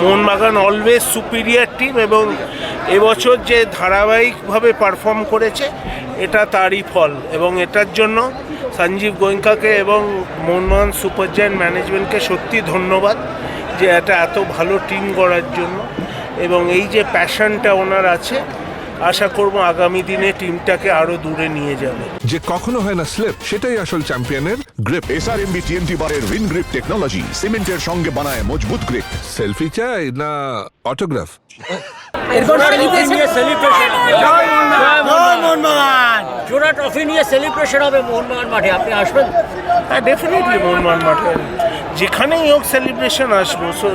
Mohun Bagan always superior team এবং এবছর যে ধারাবাহিকভাবে পারফর্ম করেছে, এটা তারই ফল এবং এটার জন্য সঞ্জীব গোয়েঙ্কাকে এবং মোহনবাগান সুপার জায়েন্ট ম্যানেজমেন্টকে সত্যি ধন্যবাদ যে এটা এত ভালো টিম গড়ার জন্য এবং এই যে প্যাশনটা ওনার আছে আশা করব আগামী দিনে টিমটাকে আরও দূরে নিয়ে যাবে। যে কখনো হয় না স্লিপ সেটাই আসল চ্যাম্পিয়নের গ্রিপ। এসআরএমবি টিএমটি বারের উইন গ্রিপ টেকনোলজি সিমেন্টের সঙ্গে বানায় মজবুত গ্রিপ সেলফি চাই না অটোগ্রাফ এরপর সেলিব্রেশন জোড়া ট্রফি নিয়ে সেলিব্রেশন হবে মোহনবাগান মাঠে। আপনি আসবেন? হ্যাঁ ডেফিনেটলি মোহনবাগান মাঠে। যেখানেই হোক সেলিব্রেশন আসব। সো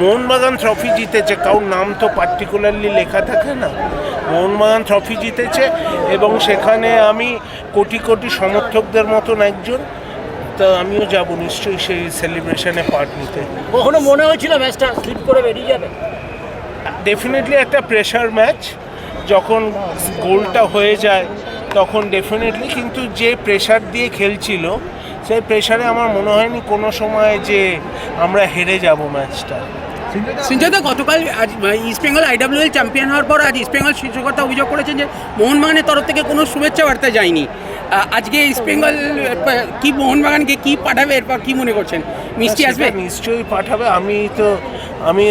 মোহনবাগান ট্রফি জিতেছে। কারোর নাম তো পার্টিকুলারলি লেখা থাকে না। মোহনবাগান ট্রফি জিতেছে এবং সেখানে আমি কোটি কোটি সমর্থকদের মতন একজন। তা আমিও যাব নিশ্চয়ই সেই সেলিব্রেশনে পার্ট নিতে। কখনো মনে হয়েছিল ম্যাচটা স্লিপ করে বেরিয়ে যাবে? ডেফিনেটলি একটা প্রেশার ম্যাচ যখন গোলটা হয়ে যায় তখন ডেফিনেটলি কিন্তু যে প্রেশার দিয়ে খেলছিল সেই প্রেশারে আমার মনে হয়নি কোনো সময় যে আমরা হেরে যাব ম্যাচটা সিনজাদা গতকাল আজ ইস্ট বেঙ্গল আইডাব্লিউএল চ্যাম্পিয়ন হওয়ার পর আজ ইস্ট বেঙ্গল শীর্ষকর্তা অভিযোগ করেছেন যে মোহনবাগানের তরফ থেকে কোনো শুভেচ্ছা বার্তা যায়নি। আজকে ইস্ট বেঙ্গল আহ, কি মোহনবাগানকে কি পাঠাবে এরপর কি মনে করছেন? মিষ্টি আসবে? নিশ্চয়ই পাঠাবে। আমি তো আমি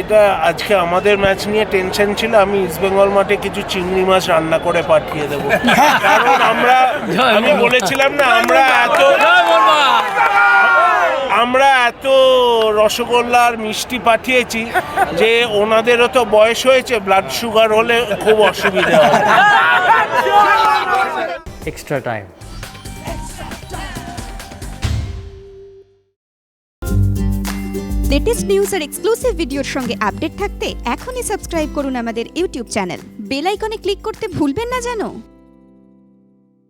এটা আজকে আমাদের ম্যাচ নিয়ে টেনশন ছিল। আমি ইস্টবেঙ্গল মাঠে কিছু চিংড়ি মাছ রান্না করে পাঠিয়ে দেবো। কারণ আমরা আমি বলেছিলাম না আমরা এত আমরা এত রসগোল্লা আর মিষ্টি পাঠিয়েছি যে ওনাদেরও তো বয়স হয়েছে ব্লাড সুগার হলে খুব অসুবিধা এক্সট্রা টাইম লেটেস্ট নিউজ আর এক্সক্লুসিভ ভিডিওর সঙ্গে আপডেট থাকতে এখনই সাবস্ক্রাইব করুন আমাদের ইউটিউব চ্যানেল বেল আইকনে ক্লিক করতে ভুলবেন না জানো